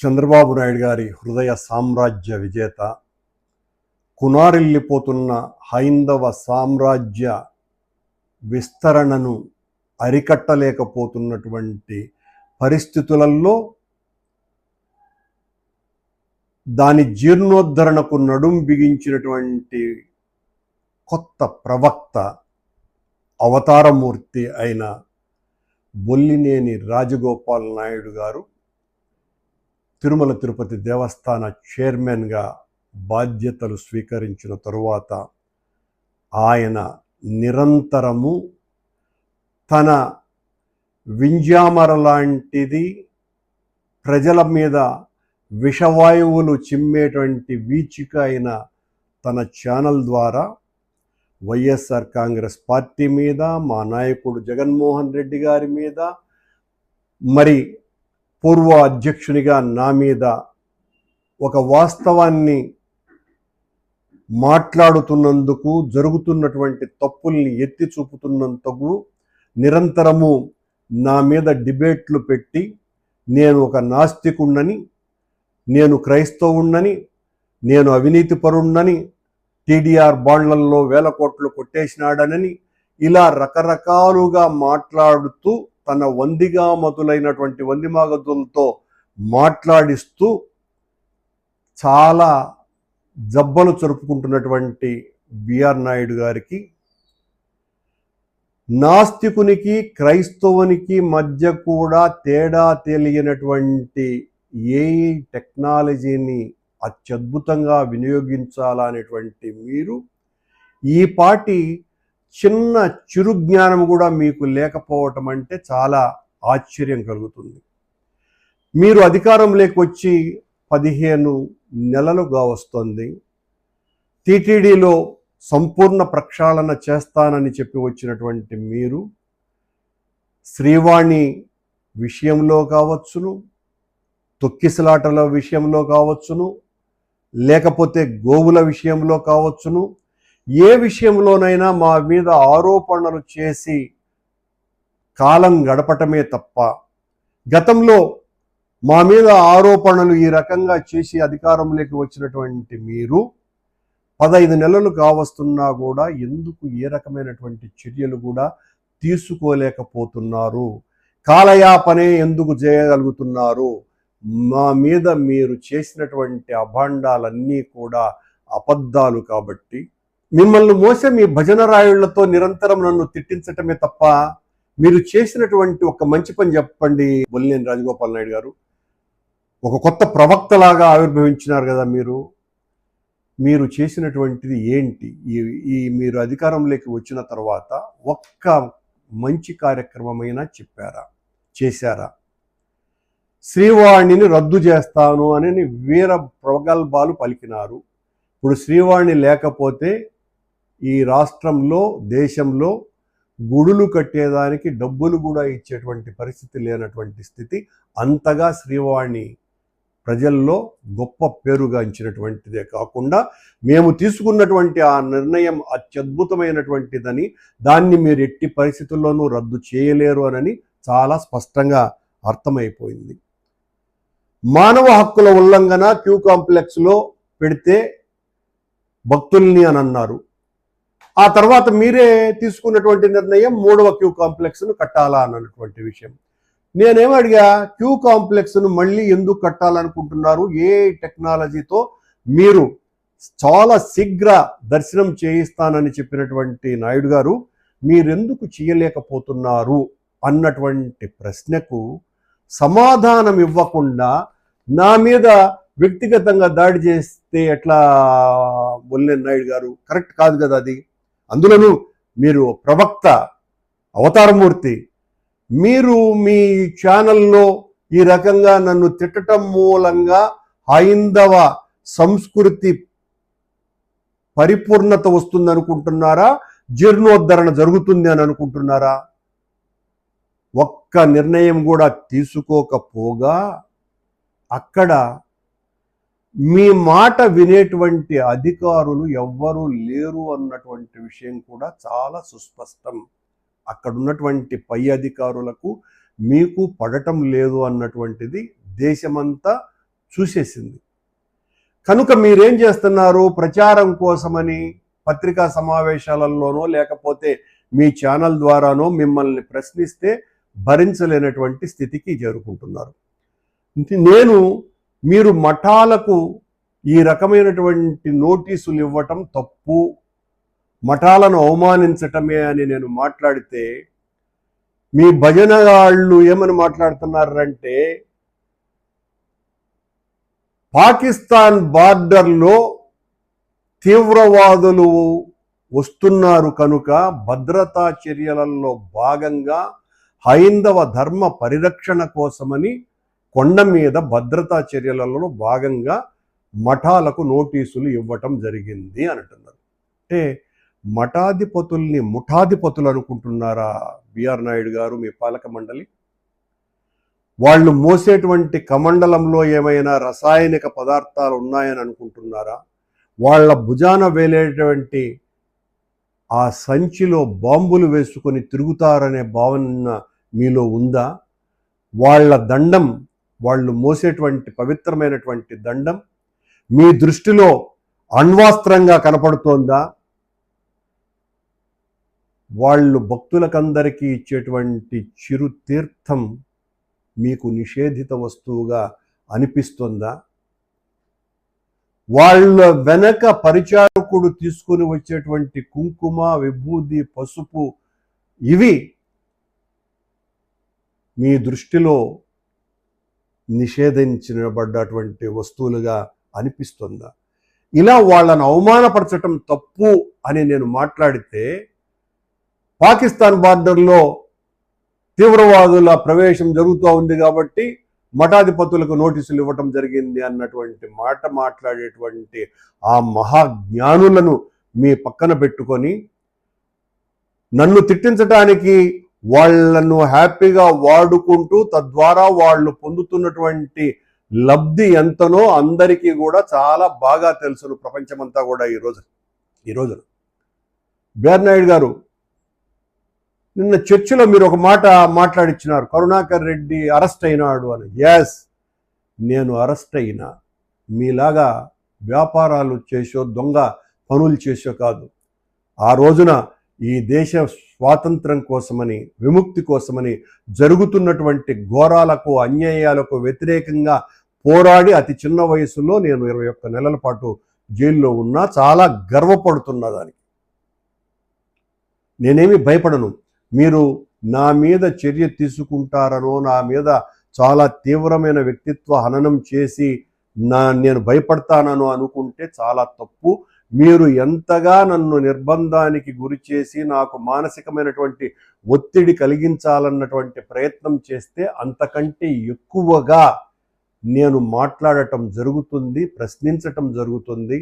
చంద్రబాబు నాయుడు గారి హృదయ సామ్రాజ్య విజేత కునారిల్లిపోతున్న హైందవ సామ్రాజ్య విస్తరణను అరికట్టలేకపోతున్నటువంటి పరిస్థితులలో దాని జీర్ణోద్ధరణకు నడుం బిగించినటువంటి కొత్త ప్రవక్త అవతారమూర్తి అయిన బొల్లినేని రాజగోపాల్ నాయుడు గారు తిరుమల తిరుపతి దేవస్థాన చైర్మన్గా బాధ్యతలు స్వీకరించిన తరువాత ఆయన నిరంతరము తన వింజామర లాంటిది ప్రజల మీద విషవాయువులు చిమ్మేటువంటి వీచిక అయిన తన ఛానల్ ద్వారా వైఎస్ఆర్ కాంగ్రెస్ పార్టీ మీద మా నాయకుడు జగన్మోహన్ రెడ్డి గారి మీద మరి పూర్వ అధ్యక్షునిగా నా మీద ఒక వాస్తవాన్ని మాట్లాడుతున్నందుకు జరుగుతున్నటువంటి తప్పుల్ని ఎత్తి చూపుతున్నందుకు నిరంతరము నా మీద డిబేట్లు పెట్టి నేను ఒక నాస్తికుండని నేను క్రైస్తవుణ్ణని నేను అవినీతిపరుణ్ణని టీడీఆర్ బాండ్లలో వేల కోట్లు కొట్టేసినాడనని ఇలా రకరకాలుగా మాట్లాడుతూ తన వందిగా మతులైనటువంటి వందిమాగతులతో మాట్లాడిస్తూ చాలా జబ్బలు జరుపుకుంటున్నటువంటి బిఆర్ నాయుడు గారికి నాస్తికునికి క్రైస్తవునికి మధ్య కూడా తేడా తెలియనటువంటి ఏ టెక్నాలజీని అత్యద్భుతంగా వినియోగించాలనేటువంటి మీరు ఈ పాటి చిన్న చిరు జ్ఞానం కూడా మీకు లేకపోవటం అంటే చాలా ఆశ్చర్యం కలుగుతుంది. మీరు అధికారంలోకి వచ్చి పదిహేను నెలలుగా వస్తుంది. టీటీడీలో సంపూర్ణ ప్రక్షాళన చేస్తానని చెప్పి వచ్చినటువంటి మీరు శ్రీవాణి విషయంలో కావచ్చును తొక్కిసలాటల విషయంలో కావచ్చును లేకపోతే గోవుల విషయంలో కావచ్చును ఏ విషయంలోనైనా మా మీద ఆరోపణలు చేసి కాలం గడపటమే తప్ప గతంలో మా మీద ఆరోపణలు ఈ రకంగా చేసి అధికారంలోకి వచ్చినటువంటి మీరు పదహైదు నెలలు కావస్తున్నా కూడా ఎందుకు ఏ రకమైనటువంటి చర్యలు కూడా తీసుకోలేకపోతున్నారు? కాలయాపనే ఎందుకు చేయగలుగుతున్నారు? మా మీద మీరు చేసినటువంటి అభాండాలన్నీ కూడా అబద్ధాలు కాబట్టి మిమ్మల్ని మోసే మీ భజన రాయుళ్ళతో నిరంతరం నన్ను తిట్టించటమే తప్ప మీరు చేసినటువంటి ఒక మంచి పని చెప్పండి బొల్లినేని రాజగోపాల్ నాయుడు గారు. ఒక కొత్త ప్రవక్తలాగా ఆవిర్భవించినారు కదా మీరు. మీరు చేసినటువంటిది ఏంటి? ఈ ఈ మీరు అధికారంలోకి వచ్చిన తర్వాత ఒక్క మంచి కార్యక్రమమైనా చెప్పారా? చేశారా? శ్రీవాణిని రద్దు చేస్తాను అని వీర ప్రగల్భాలు పలికినారు. ఇప్పుడు శ్రీవాణి లేకపోతే ఈ రాష్ట్రంలో దేశంలో గుడులు కట్టేదానికి డబ్బులు కూడా ఇచ్చేటువంటి పరిస్థితి లేనటువంటి స్థితి అంతగా శ్రీవాణి ప్రజల్లో గొప్ప పేరుగాంచినటువంటిదే కాకుండా మేము తీసుకున్నటువంటి ఆ నిర్ణయం అత్యద్భుతమైనటువంటిదని దాన్ని మీరు ఎట్టి పరిస్థితుల్లోనూ రద్దు చేయలేరు అని చాలా స్పష్టంగా అర్థమైపోయింది. మానవ హక్కుల ఉల్లంఘన క్యూ కాంప్లెక్స్లో పెడితే భక్తుల్ని అని అన్నారు ఆ తర్వాత మీరే తీసుకున్నటువంటి నిర్ణయం మూడవ క్యూ కాంప్లెక్స్ను కట్టాలా అన్నటువంటి విషయం. నేనేమడిగా క్యూ కాంప్లెక్స్ను మళ్ళీ ఎందుకు కట్టాలనుకుంటున్నారు? ఏ టెక్నాలజీతో మీరు చాలా శీఘ్ర దర్శనం చేయిస్తానని చెప్పినటువంటి నాయుడు గారు మీరెందుకు చేయలేకపోతున్నారు? అన్నటువంటి ప్రశ్నకు సమాధానం ఇవ్వకుండా నా మీద వ్యక్తిగతంగా దాడి చేస్తే ఎట్లా బొల్లేని నాయుడు గారు? కరెక్ట్ కాదు కదా అది? అందులోనూ మీరు ప్రవక్త అవతారమూర్తి. మీరు మీ ఛానల్లో ఈ రకంగా నన్ను తిట్టడం మూలంగా హైందవ సంస్కృతి పరిపూర్ణత వస్తుంది అనుకుంటున్నారా జీర్ణోద్ధరణ జరుగుతుంది అని అనుకుంటున్నారా? ఒక్క నిర్ణయం కూడా తీసుకోకపోగా అక్కడ మీ మాట వినేటువంటి అధికారులు ఎవ్వరూ లేరు అన్నటువంటి విషయం కూడా చాలా సుస్పష్టం. అక్కడ ఉన్నటువంటి పై అధికారులకు మీకు పడటం లేదు అన్నటువంటిది దేశమంతా చూసేసింది. కనుక మీరేం చేస్తున్నారు? ప్రచారం కోసమని పత్రికా సమావేశాలలోనో లేకపోతే మీ ఛానల్ ద్వారానో మిమ్మల్ని ప్రశ్నిస్తే భరించలేనటువంటి స్థితికి చేరుకుంటున్నారు. నేను మీరు మఠాలకు ఈ రకమైనటువంటి నోటీసులు ఇవ్వటం తప్పు. మఠాలను అవమానించటమే అని నేను మాట్లాడితే మీ భజన వాళ్ళు ఏమని మాట్లాడుతున్నారంటే పాకిస్తాన్ బార్డర్లో తీవ్రవాదులు వస్తున్నారు కనుక భద్రతా చర్యలలో భాగంగా హైందవ ధర్మ పరిరక్షణ కోసమని కొండ మీద భద్రతా చర్యలలో భాగంగా మఠాలకు నోటీసులు ఇవ్వటం జరిగింది అని అంటున్నారు. అంటే మఠాధిపతుల్ని ముఠాధిపతులు అనుకుంటున్నారా బిఆర్ నాయుడు గారు మీ పాలక మండలి? వాళ్ళు మోసేటువంటి కమండలంలో ఏమైనా రసాయనిక పదార్థాలు ఉన్నాయని అనుకుంటున్నారా? వాళ్ళ భుజాన వేలేటువంటి ఆ సంచిలో బాంబులు వేసుకొని తిరుగుతారనే భావన మీలో ఉందా? వాళ్ళ దండం వాళ్ళు మోసేటువంటి పవిత్రమైనటువంటి దండం మీ దృష్టిలో అణ్వాస్త్రంగా కనపడుతోందా? వాళ్ళు భక్తులకందరికీ ఇచ్చేటువంటి చిరు తీర్థం మీకు నిషేధిత వస్తువుగా అనిపిస్తుందా? వాళ్ళ వెనక పరిచారకుడు తీసుకొని వచ్చేటువంటి కుంకుమ విభూది పసుపు ఇవి మీ దృష్టిలో నిషేధించబడ్డటువంటి వస్తువులుగా అనిపిస్తుందా? ఇలా వాళ్ళను అవమానపరచటం తప్పు అని నేను మాట్లాడితే పాకిస్తాన్ బార్డర్లో తీవ్రవాదుల ప్రవేశం జరుగుతూ ఉంది కాబట్టి మఠాధిపతులకు నోటీసులు ఇవ్వటం జరిగింది అన్నటువంటి మాట మాట్లాడేటువంటి ఆ మహాజ్ఞానులను మీ పక్కన పెట్టుకొని నన్ను తిట్టించటానికి వాళ్ళను హ్యాపీగా వాడుకుంటూ తద్వారా వాళ్ళు పొందుతున్నటువంటి లబ్ధి ఎంతనో అందరికీ కూడా చాలా బాగా తెలుసును ప్రపంచమంతా కూడా ఈరోజు ఈ రోజున. బేర్నాయుడు గారు నిన్న చర్చిలో మీరు ఒక మాట మాట్లాడిచ్చినారు. కరుణాకర్ రెడ్డి అరెస్ట్ అయినాడు అని. ఎస్ నేను అరెస్ట్ అయినా. మీలాగా వ్యాపారాలు చేసో దొంగ పనులు చేసో కాదు. ఆ రోజున ఈ దేశ స్వాతంత్రం కోసమని విముక్తి కోసమని జరుగుతున్నటువంటి ఘోరాలకు అన్యాయాలకు వ్యతిరేకంగా పోరాడి అతి చిన్న వయసులో నేను ఇరవై ఒక్క నెలల పాటు జైల్లో ఉన్నా చాలా గర్వపడుతున్నా దానికి. నేనేమి భయపడను. మీరు నా మీద చర్య తీసుకుంటారనో నా మీద చాలా తీవ్రమైన వ్యక్తిత్వ హననం చేసి నా నేను భయపడతానను అనుకుంటే చాలా తప్పు. మీరు ఎంతగా నన్ను నిర్బంధానికి గురి చేసి నాకు మానసికమైనటువంటి ఒత్తిడి కలిగించాలన్నటువంటి ప్రయత్నం చేస్తే అంతకంటే ఎక్కువగా నేను మాట్లాడటం జరుగుతుంది ప్రశ్నించటం జరుగుతుంది.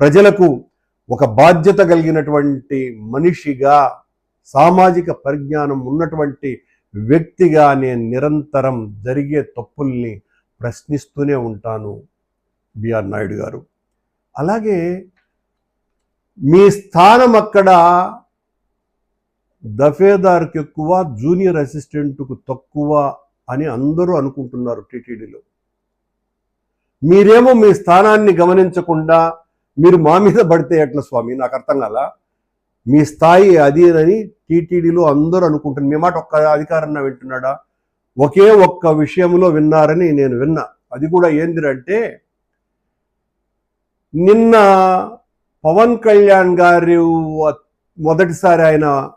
ప్రజలకు ఒక బాధ్యత కలిగినటువంటి మనిషిగా సామాజిక పరిజ్ఞానం ఉన్నటువంటి వ్యక్తిగా నేను నిరంతరం జరిగే తప్పుల్ని ప్రశ్నిస్తూనే ఉంటాను బిఆర్ నాయుడు గారు. అలాగే మీ స్థానం అక్కడ దఫేదార్కి ఎక్కువ జూనియర్ అసిస్టెంట్కు తక్కువ అని అందరూ అనుకుంటున్నారు టీటీడీలో. మీరేమో మీ స్థానాన్ని గమనించకుండా మీరు మా మీద పడితే ఎట్లా స్వామి? నాకు అర్థం కాల? మీ స్థాయి అది టీటీడీలో అందరూ అనుకుంటున్నారు. మీ మాట ఒక్క అధికారన్న వింటున్నాడా? ఒకే ఒక్క విషయంలో విన్నారని నేను విన్నా. అది కూడా ఏందిరంటే నిన్న పవన్ కళ్యాణ్ గారు మొదటిసారి ఆయన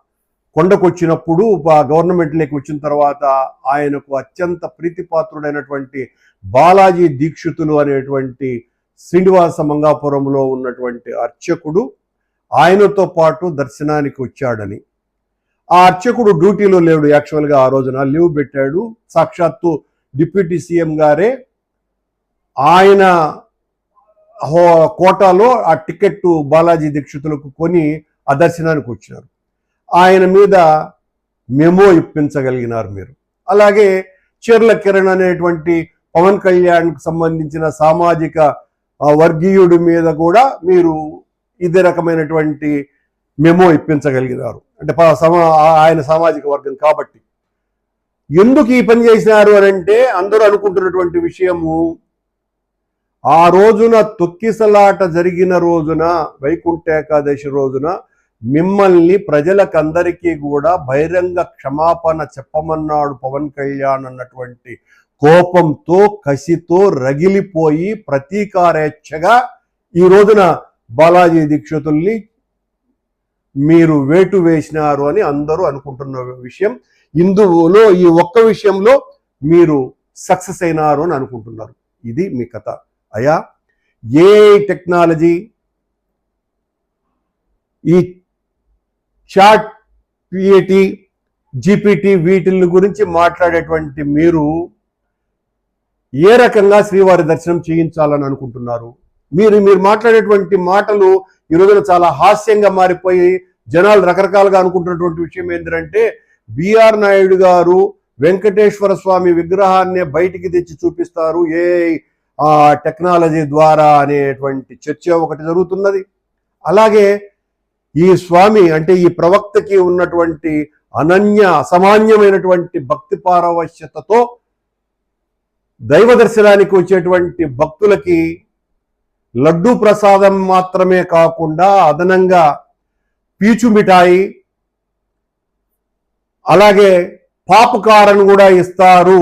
కొండకొచ్చినప్పుడు గవర్నమెంట్లోకి వచ్చిన తర్వాత ఆయనకు అత్యంత ప్రీతిపాత్రుడైనటువంటి బాలాజీ దీక్షితులు అనేటువంటి శ్రీనివాస మంగాపురంలో ఉన్నటువంటి అర్చకుడు. ఆయనతో పాటు దర్శనానికి వచ్చాడని. ఆ అర్చకుడు డ్యూటీలో లేడు యాక్చువల్గా ఆ రోజున. లీవ్ పెట్టాడు. సాక్షాత్తు డిప్యూటీ సీఎం గారే. ఆయన కోటాలో ఆ టికెట్ బాలాజీ దీక్షితులకు కొని ఆ దర్శనానికి వచ్చినారు. ఆయన మీద మెమో ఇప్పించగలిగినారు మీరు. అలాగే చీర్ల కిరణ్ అనేటువంటి పవన్ కళ్యాణ్కు సంబంధించిన సామాజిక వర్గీయుడి మీద కూడా మీరు ఇదే రకమైనటువంటి మెమో ఇప్పించగలిగినారు. అంటే ఆయన సామాజిక వర్గం కాబట్టి. ఎందుకు ఈ పని చేసినారు అని అంటే అందరూ అనుకుంటున్నటువంటి విషయము ఆ రోజున తొక్కిసలాట జరిగిన రోజున వైకుంఠ ఏకాదశి రోజున మిమ్మల్ని ప్రజలకందరికీ కూడా బహిరంగ క్షమాపణ చెప్పమన్నాడు పవన్ కళ్యాణ్ అన్నటువంటి కోపంతో కసితో రగిలిపోయి ప్రతీకారేచ్ఛగా ఈ రోజున బాలాజీ దీక్షితుల్ని మీరు వేటు వేసినారు అని అందరూ అనుకుంటున్న విషయం. ఇందులో ఈ ఒక్క విషయంలో మీరు సక్సెస్ అయినారు అని అనుకుంటున్నారు. ఇది మీ కథ. అయా ఏ టెక్నాలజీ ఈ చాట్ పిఏటి జీపీటీ వీటిని గురించి మాట్లాడేటువంటి మీరు ఏ రకంగా శ్రీవారి దర్శనం చేయించాలని అనుకుంటున్నారు? మీరు మీరు మాట్లాడేటువంటి మాటలు ఈ రోజున చాలా హాస్యంగా మారిపోయి జనాలు రకరకాలుగా అనుకుంటున్నటువంటి విషయం ఏంటంటే బిఆర్ నాయుడు గారు వెంకటేశ్వర స్వామి విగ్రహాన్ని బయటికి తెచ్చి చూపిస్తారు ఏ టెక్నాలజీ ద్వారా అనేటువంటి చర్చ ఒకటి జరుగుతున్నది. అలాగే ఈ స్వామి అంటే ఈ ప్రవక్తకి ఉన్నటువంటి అనన్య అసామాన్యమైనటువంటి భక్తి పారవశ్యతతో దైవ దర్శనానికి వచ్చేటువంటి భక్తులకి లడ్డూ ప్రసాదం మాత్రమే కాకుండా అదనంగా పీచు మిఠాయి అలాగే పాపకారను కూడా ఇస్తారు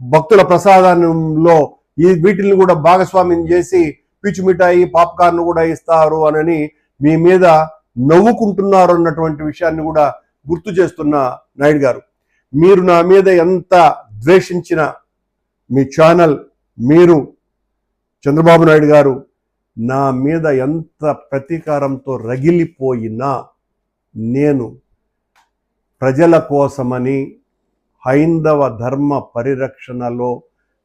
భక్తుల ప్రసాదంలో ఈ వీటిని కూడా భాగస్వామ్యం చేసి పీచు మిఠాయి పాప్కార్న్ కూడా ఇస్తారు అనని మీ మీద నవ్వుకుంటున్నారు అన్నటువంటి విషయాన్ని కూడా గుర్తు చేస్తున్న నాయుడు గారు. మీరు నా మీద ఎంత ద్వేషించిన మీ ఛానల్ మీరు చంద్రబాబు నాయుడు గారు నా మీద ఎంత ప్రతీకారంతో రగిలిపోయినా నేను ప్రజల కోసమని హైందవ ధర్మ పరిరక్షణలో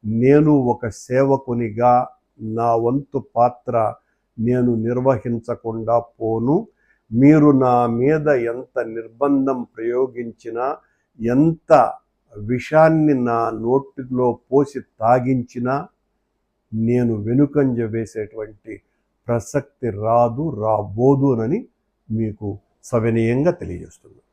నేను ఒక సేవకునిగా నా వంతు పాత్ర నేను నిర్వహించకుండా పోను. మీరు నా మీద ఎంత నిర్బంధం ప్రయోగించినా ఎంత విషాన్ని నా నోటిలో పోసి తాగించినా నేను వెనుకంజ వేసేటువంటి ప్రసక్తి రాదు రాబోదునని మీకు సవినయంగా తెలియజేస్తున్నాను.